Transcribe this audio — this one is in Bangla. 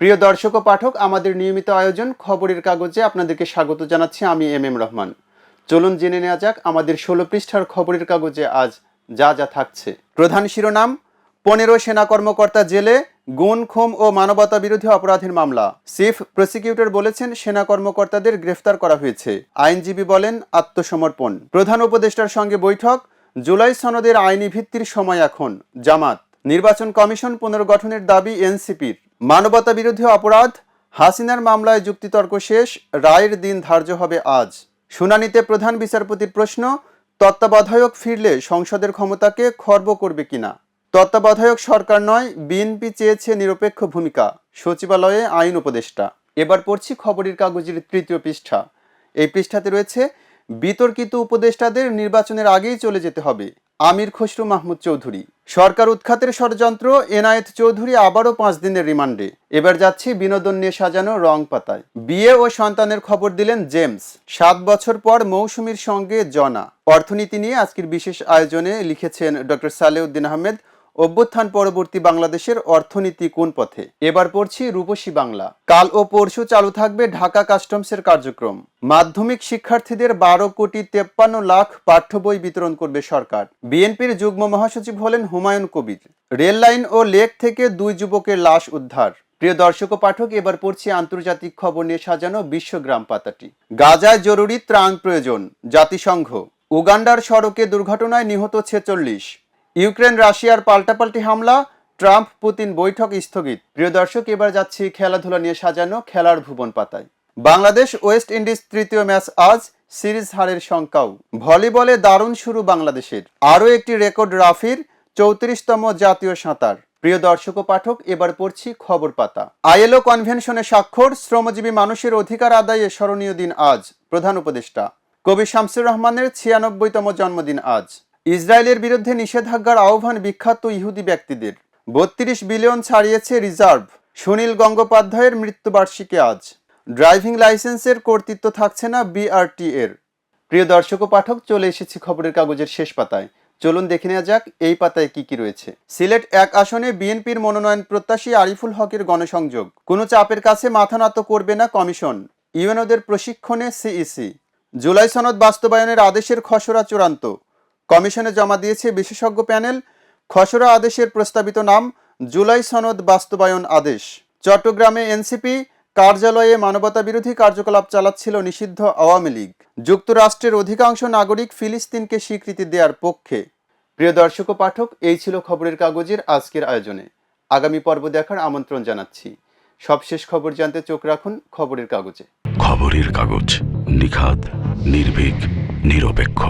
প্রিয় দর্শক ও পাঠক, আমাদের নিয়মিত আয়োজন খবরের কাগজে আপনাদেরকে স্বাগত জানাচ্ছি আমি এম এম রহমান। চলুন জেনে নেওয়া যাক আমাদের ষোলো পৃষ্ঠার খবরের কাগজে আজ যা যা থাকছে। প্রধান শিরোনাম, পনেরো সেনা কর্মকর্তা জেলে, গুণ, খুম ও মানবতা বিরোধী অপরাধের মামলা। চিফ প্রসিকিউটর বলেছেন, সেনা কর্মকর্তাদের গ্রেফতার করা হয়েছে। আইনজীবী বলেন, আত্মসমর্পণ। প্রধান উপদেষ্টার সঙ্গে বৈঠক, জুলাই সনদের আইনি ভিত্তির সময় এখন। জামাত। নির্বাচন কমিশন পুনর্গঠনের দাবি এনসিপির। মানবতা বিরোধী অপরাধ, হাসিনার মামলায় যুক্তিতর্ক শেষ, রায়ের দিন ধার্য হবে আজ। শুনানিতে প্রধান বিচারপতির প্রশ্ন, তত্ত্বাবধায়ক ফিরলে সংসদের ক্ষমতাকে খর্ব করবে কিনা? তত্ত্বাবধায়ক সরকার নয়, বিএনপি চেয়েছে নিরপেক্ষ ভূমিকা, সচিবালয়ে আইন উপদেষ্টা। এবার পড়ছি খবরের কাগজের তৃতীয় পৃষ্ঠা। এই পৃষ্ঠাতে রয়েছে, বিতর্কিত উপদেষ্টাদের নির্বাচনের আগেই চলে যেতে হবে। আমির খসরু মাহমুদ চৌধুরী। সরকার উৎখাতের ষড়যন্ত্র, এনায়েত চৌধুরী আবারও পাঁচ দিনের রিমান্ডে। এবার যাচ্ছি বিনোদন নিয়ে সাজানো রং পাতায়। বিয়ে ও সন্তানের খবর দিলেন জেমস। সাত বছর পর মৌসুমীর সঙ্গে জনা। অর্থনীতি নিয়ে আজকের বিশেষ আয়োজনে লিখেছেন ডক্টর সালেউদ্দিন আহমেদ। অভ্যুত্থান পরবর্তী বাংলাদেশের অর্থনীতি কোন পথে? এবার পড়ছি রূপসী বাংলা। কাল ও পরশু চালু থাকবে ঢাকা কাস্টমসের কার্যক্রম। মাধ্যমিক শিক্ষার্থীদের বারো কোটি তেপ্পান্ন লাখ পাঠ্য বই বিতরণ করবে সরকার। বিএনপির যুগ্ম মহাসচিব হলেন হুমায়ুন কবির। রেল লাইন ও লেক থেকে দুই যুবকের লাশ উদ্ধার। প্রিয় দর্শক ও পাঠক, এবার পড়ছি আন্তর্জাতিক খবর নিয়ে সাজানো বিশ্বগ্রাম পাতাটি। গাজায় জরুরি ত্রাণ প্রয়োজন। জাতিসংঘ। উগান্ডার সড়কে দুর্ঘটনায় নিহত ছেচল্লিশ। ইউক্রেন, রাশিয়ার পাল্টাপাল্টি হামলা, ট্রাম্প, পুতিন বৈঠক স্থগিত। প্রিয় দর্শক, এবার যাচ্ছি খেলাধুলা নিয়ে সাজানো খেলার ভুবন পাতায়। বাংলাদেশ ওয়েস্ট ইন্ডিজ তৃতীয় ম্যাচ আজ, সিরিজ হারের শঙ্কাও। ভলিবলে দারুণ শুরু বাংলাদেশের। আরও একটি রেকর্ড রাফির চৌত্রিশতম জাতীয় সাঁতার। প্রিয় দর্শক ও পাঠক, এবার পড়ছি খবর পাতা। আইএলও কনভেনশনে স্বাক্ষর, শ্রমজীবী মানুষের অধিকার আদায়ে স্মরণীয় দিন আজ, প্রধান উপদেষ্টা। কবি শামসুর রহমানের ছিয়ানব্বইতম জন্মদিন আজ। ইসরায়েলের বিরুদ্ধে নিষেধাজ্ঞার আহ্বান বিখ্যাত ইহুদি ব্যক্তিদের। বত্রিশ বিলিয়ন ছাড়িয়েছে রিজার্ভ, সুনীল গঙ্গোপাধ্যায়ের মৃত্যুবার্ষিকী আজ। ড্রাইভিং লাইসেন্সের কর্তৃত্ব থাকছে না বিআরটি এর প্রিয় দর্শক ও পাঠক, চলে এসেছি খবরের কাগজের শেষ পাতায়। চলুন দেখে নেওয়া যাক এই পাতায় কি কি রয়েছে। সিলেট এক আসনে বিএনপির মনোনয়ন প্রত্যাশী আরিফুল হকের গণসংযোগ। কোনো চাপের কাছে মাথা নত করবে না কমিশন। ইউএনওদের প্রশিক্ষণে সিইসি। জুলাই সনদ বাস্তবায়নের আদেশের খসড়া চূড়ান্ত। কমিশনে জমা দিয়েছে বিশেষজ্ঞ প্যানেল। খসড়া আদেশের প্রস্তাবিত নাম, জুলাই সনদ বাস্তবায়ন আদেশ। চট্টগ্রামে এনসিপি কার্যালয়ে মানবতা বিরোধী কার্যকলাপ চালাচ্ছিল নিষিদ্ধ আওয়ামী লীগ। যুক্তরাষ্ট্রের অধিকাংশ নাগরিক ফিলিস্তিনকে স্বীকৃতি দেওয়ার পক্ষে। প্রিয় দর্শক ও পাঠক, এই ছিল খবরের কাগজের আজকের আয়োজনে। আগামী পর্ব দেখার আমন্ত্রণ জানাচ্ছি। সবশেষ খবর জানতে চোখ রাখুন খবরের কাগজে। খবরের কাগজ নিখাত নির্ভীক, নিরপেক্ষ।